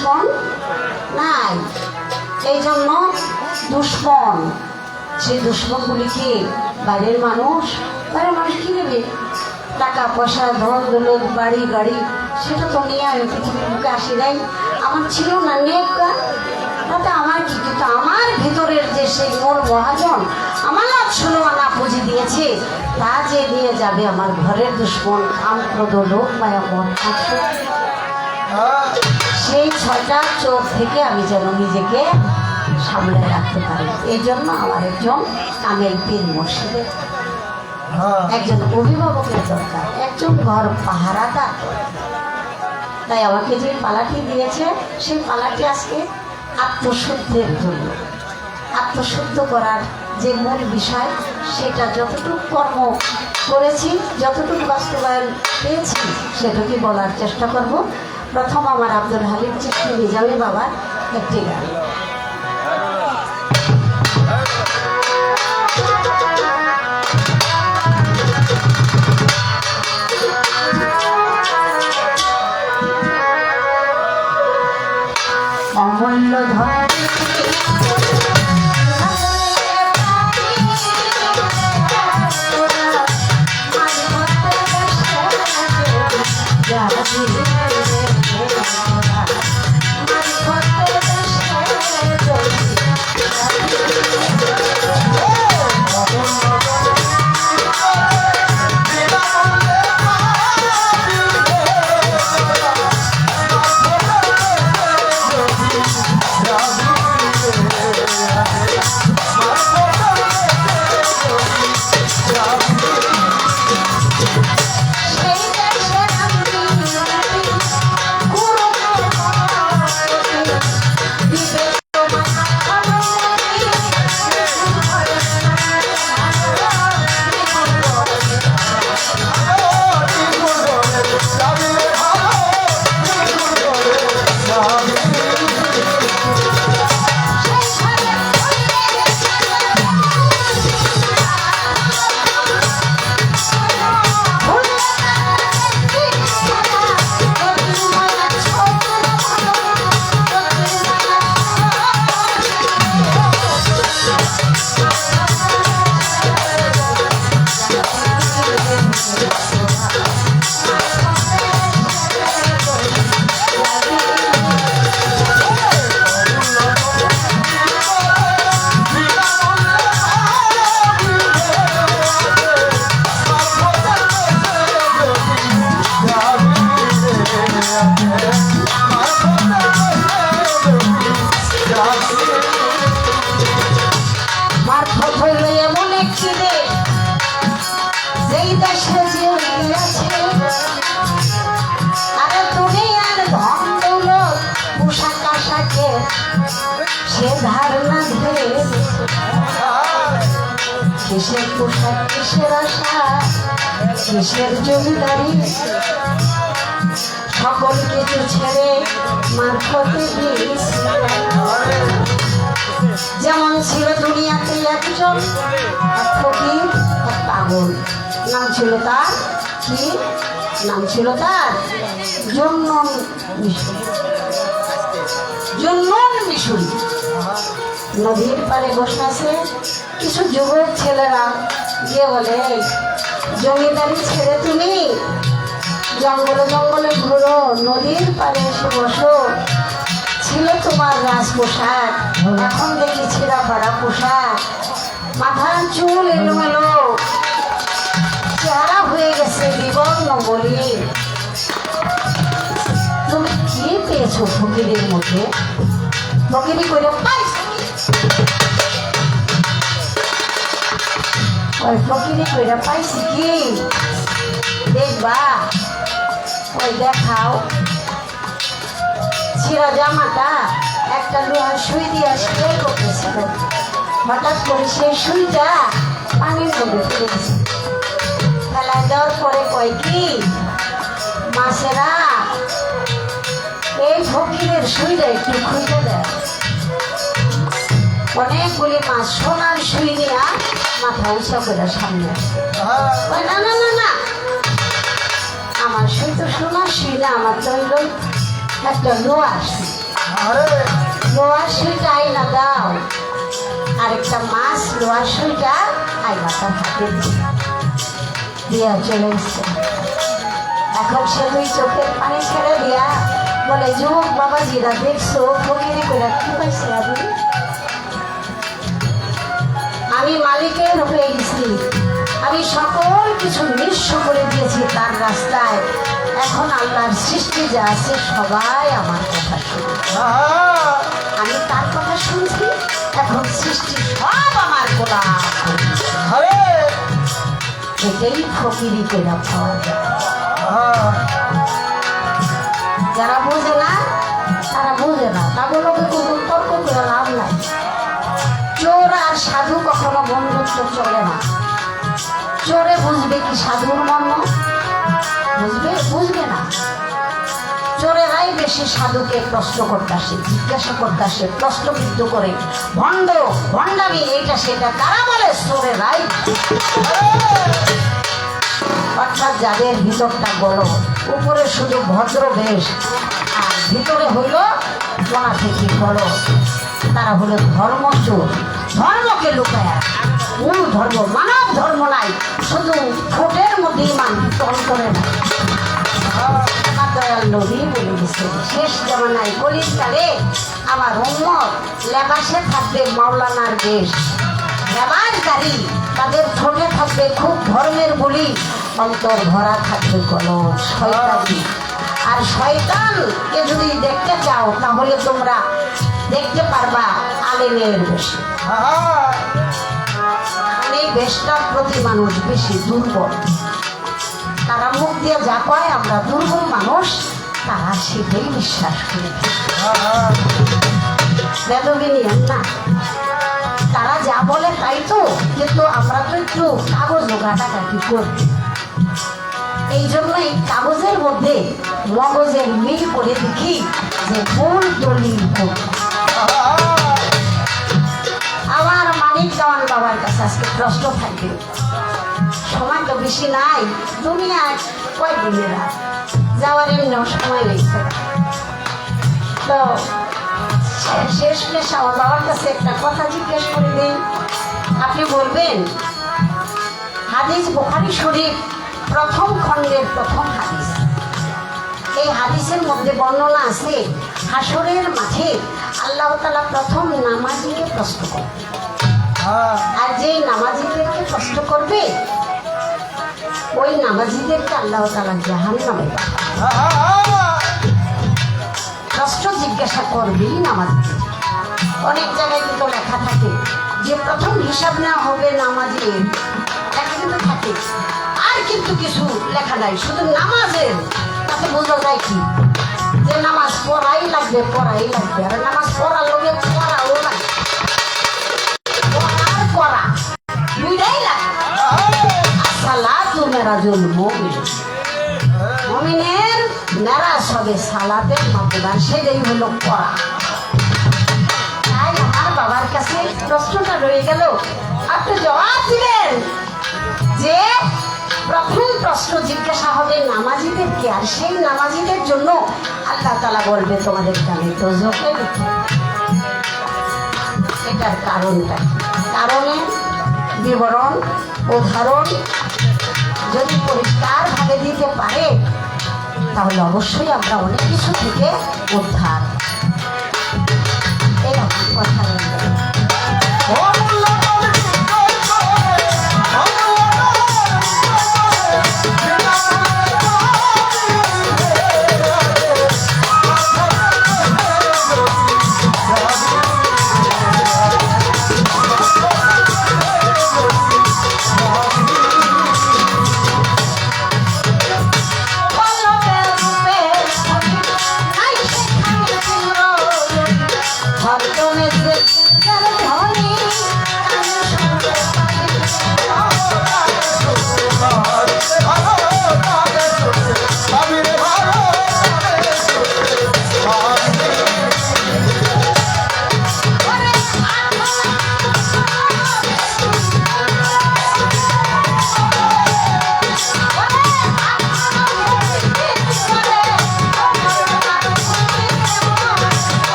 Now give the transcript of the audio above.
দুশ্মন? নাই। এই জন্য দুশ্মন। সেই দুশ্মনগুলিকে বাইরের মানুষ? বাইরের মানুষ কি নেবে টাকা, পয়সা, ধন, দৌলত, বাড়ি, গাড়ি, সেটা তো নিয়ে আমি পৃথিবীর বুকে আসি নাই। আমার ছিল না নেকা। তাতে আমার কি? কিন্তু আমার ভিতরের যে সেই মূল মহাজন, আমার লাভ ষোলো আনা পুঁজি দিয়েছে, তা যে নিয়ে যাবে আমার ঘরের দুশ্মন। কামক্রোধ লোক মায়া মন সেই ছটা চোখ থেকে আমি যেন নিজেকে সামলে রাখতে পারি। এই জন্য আমার একজন কামেল পীর মসজিদের একজন অভিভাবকের দরকার। একজন ঘর পাহারাদার। তাই আমাকে যে পালাটি দিয়েছে সেই পালাটি আজকে আত্মশুদ্ধের জন্য। আত্মশুদ্ধ করার যে মূল বিষয় সেটা যতটুকু কর্ম করেছি যতটুকু বাস্তবায়ন পেয়েছি সেটুকুই বলার চেষ্টা করব। প্রথম আমার আব্দুল হালিম চিঠি নিজামী বাবার একটি গান কিসের পোশাক, কিসের আশা? কিসের জমিদারি? সকল কিছু ছেড়ে মারফতে যেমন ছিল দুনিয়াতে একজন এক ফকির এক পাগল। নাম ছিল তার কি? নাম ছিল তার জন্মন মিশরি জন্মন মিশরি নদীর পাড়ে বসে আছে। কিছু যুবক ছেলেরা গিয়ে বলে, জমিদারি ছেড়ে তুমি জঙ্গলে জঙ্গলে ঘুরো, নদীর পাড়ে এসে বসো। ছিল তোমার রাজ পোশাক এখন দেখি ছেঁড়া পাড়া পোশাক। মাথার চুল এলোমেলো। চেহারা হয়ে গেছে বিবর্ণ বলি তুমি কি পেয়েছ ফকিরের মধ্যে? ফকিরি করে পাইছো কি? ওই ফকিরি করে পাইছি কি দেখবা ওই দেখাও ছিঁড়া জামাটা একটা লোহার সুই দিয়ে সেলাই করতেছিল হঠাৎ করে সেই সুইটা পানির মধ্যে ফেলে দিছে ফেলাই দেওয়ার পরে কয় কি মাছেরা এই ফকিরের সুইটা একটু খুঁজে দেয় অনেকগুলি মাছ সোনার সুই নিয়ে মাথা উঁচা করে সামনে। না না না না। আমার সুই তো সোনার সুই না আমার হইল একটা আরে। লোহার সুইটা আইনা দাও। আরেকটা মাছ লোহার সুইটা আইনা তার হাতে। দিয়া চলে এসছে। এখন সে দুই চোখের পানি ছেড়ে দিয়া বলে যুবক বাবাজিরা দেখছ ফকিরি করে কি পাইছে আমি আমি মালিকের হয়ে গেছি। আমি সকল কিছু নিঃস্ব করে দিয়েছি তার রাস্তায়। এখন আল্লাহর সৃষ্টি যা আছে সবাই আমার কথা শুনে আমি তার কথা শুনছি এখন সৃষ্টি সব আমার গোলা এটাই ফকিরি করে পাওয়া যায় যারা বোঝে না তারা বোঝে না। তাগুলোকে কোনো তর্ক করে লাভ নাই। সাধু কখনো বন্ধুত্ব চলে না। চোরে বুঝবে কি সাধুর মর্ম? বুঝবে? বুঝবে না। চোরেরাই বেশি সাধুকে প্রশ্ন করতে আসে, জিজ্ঞাসা করতে আসে প্রশ্নবিদ্ধ করে, ভণ্ড, ভণ্ডামি, এইটা সেটা কারা বলে? চোরেরাই অর্থাৎ যাদের ভিতরটা গরম, উপরে শুধু ভদ্র বেশ, আর ভিতরে হইল কোনা থেকে গরম তারা হলো ধর্মচোর। ধর্মকে লুকায়। মূল ধর্ম, মানব ধর্ম নাই। শুধু ঠোঁটের মধ্যে ইমান টন করে না দয়াল নবী বলে গেছে শেষ জামানায় কলিকালে আমার উম্মত লেবাসে থাকবে মাওলানার দেশ। লেবাসকারী তাদের ঠোঁটে থাকবে খুব ধর্মের বলি। অন্তর ভরা থাকবে কলস, শয়তানি। আর শয়তানকে যদি দেখতে চাও, তাহলে তোমরা দেখতে পারবা আলেমের বেশি এই বেশটার প্রতি মানুষ বেশি দুর্বল। তারা মুখ দিয়ে যা পায় আমরা দুর্বল মানুষ তারা সেটাই বিশ্বাস করে। না। তারা যা বলে তাই তো কিন্তু আমরা তো একটু কাগজ ঘাটাঘাটি করি এই জন্য এই কাগজের মধ্যে মগজের মিল করে দেখি যে ভুল দলিল মানিক বাবার কাছে আজকে প্রশ্ন থাকবে। সময় তো বেশি নাই দুনিয়ায় কয়দিনের আর যাওয়ার এমনিও সময় লেগেছে তো শেষ মেশ আমার বাবার কাছে একটা কথা জিজ্ঞেস করে দিন আপনি বলবেন হাদিস বোখারি শরীফ প্রথম খণ্ডের প্রথম হাদিস। এই হাদিসের মধ্যে বর্ণনা আছে হাসরের মাঠে আল্লাহ তালা প্রথম নামাজিকে প্রশ্ন আহা, আর যেই নামাজিদেরকে কষ্ট করবে, ওই নামাজিদেরকে আল্লাহ তালা জাহান নামে কষ্ট জিজ্ঞাসা করবেই নামাজিদের অনেক জায়গায় কিন্তু লেখা থাকে যে, প্রথম হিসাব নেওয়া হবে নামাজের। লেখা কিন্তু থাকে। আর কিন্তু কিছু লেখা নাই, শুধু নামাজের। তাতে বোঝা যায় কি? যে, নামাজ পড়াই লাগবে পড়াই লাগবে। আর নামাজ পড়ার লোকে পড়াও সালাতু মেরাজুল মুমিন মুমিনের মেরাজ হবে সালাতের মাধ্যমে সেটাই হলো পড়া তাই আমার বাবার কাছে প্রশ্নটা রয়ে গেল, আপনি জবাব দিলেন যে প্রথম প্রশ্ন জিজ্ঞাসা হবে নামাজিদেরকে আর সেই নামাজিদের জন্য আল্লাহ তালা বলবে, তোমাদের কানে তো জোকে এটার কারণটা কারণে বিবরণ, উদাহরণ যদি পরিষ্কার ভাবে দিতে পারে তাহলে অবশ্যই আমরা অনেক কিছু থেকে উদ্ধার। এরকম কথা।